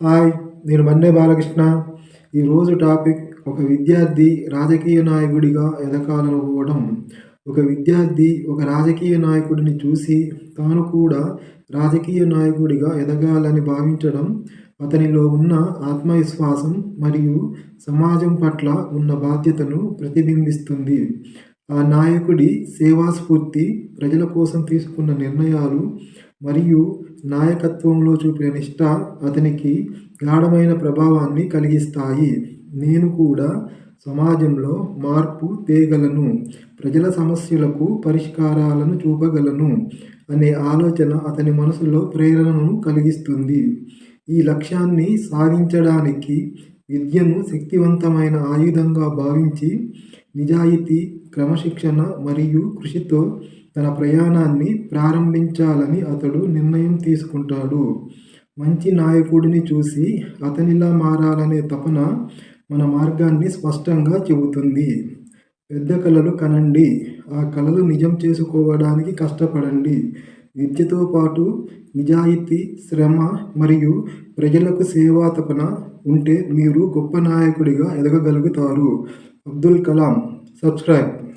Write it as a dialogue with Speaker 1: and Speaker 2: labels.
Speaker 1: Hi నేను మన్నే బాలకృష్ణ. ఈరోజు topic ఒక విద్యార్థి రాజకీయ నాయకుడిగా ఎదగాలనుకోవడం. ఒక విద్యార్థి ఒక రాజకీయ నాయకుడిని చూసి తాను కూడా రాజకీయ నాయకుడిగా ఎదగాలని భావించడం అతనిలో ఉన్న ఆత్మవిశ్వాసం మరియు సమాజం పట్ల ఉన్న బాధ్యతను ప్రతిబింబిస్తుంది. ఆ నాయకుడి సేవాస్ఫూర్తి ప్రజల కోసం తీసుకున్న నిర్ణయాలు మరియు నాయకత్వంలో చూపిన నిష్ట అతనికి గాఢమైన ప్రభావాన్ని కలిగిస్తాయి. నేను కూడా సమాజంలో మార్పు తేగలను ప్రజల సమస్యలకు పరిష్కారాలను చూపగలను అనే ఆలోచన అతని మనసులో ప్రేరణను కలిగిస్తుంది. ఈ లక్ష్యాన్ని సాధించడానికి విద్యను శక్తివంతమైన ఆయుధంగా భావించి నిజాయితీ క్రమశిక్షణ మరియు కృషితో తన ప్రయాణాన్ని ప్రారంభించాలని అతడు నిర్ణయం తీసుకుంటాడు. మంచి నాయకుడిని చూసి అతనిలా మారాలనే తపన మన మార్గాన్ని స్పష్టంగా చెబుతుంది. పెద్ద కళలు కనండి. ఆ కళలు నిజం చేసుకోవడానికి కష్టపడండి. విద్యతో పాటు నిజాయితీ శ్రమ మరియు ప్రజలకు సేవా తపన ఉంటే మీరు గొప్ప నాయకుడిగా ఎదగగలుగుతారు. అబ్దుల్ కలాం సబ్స్క్రైబ్.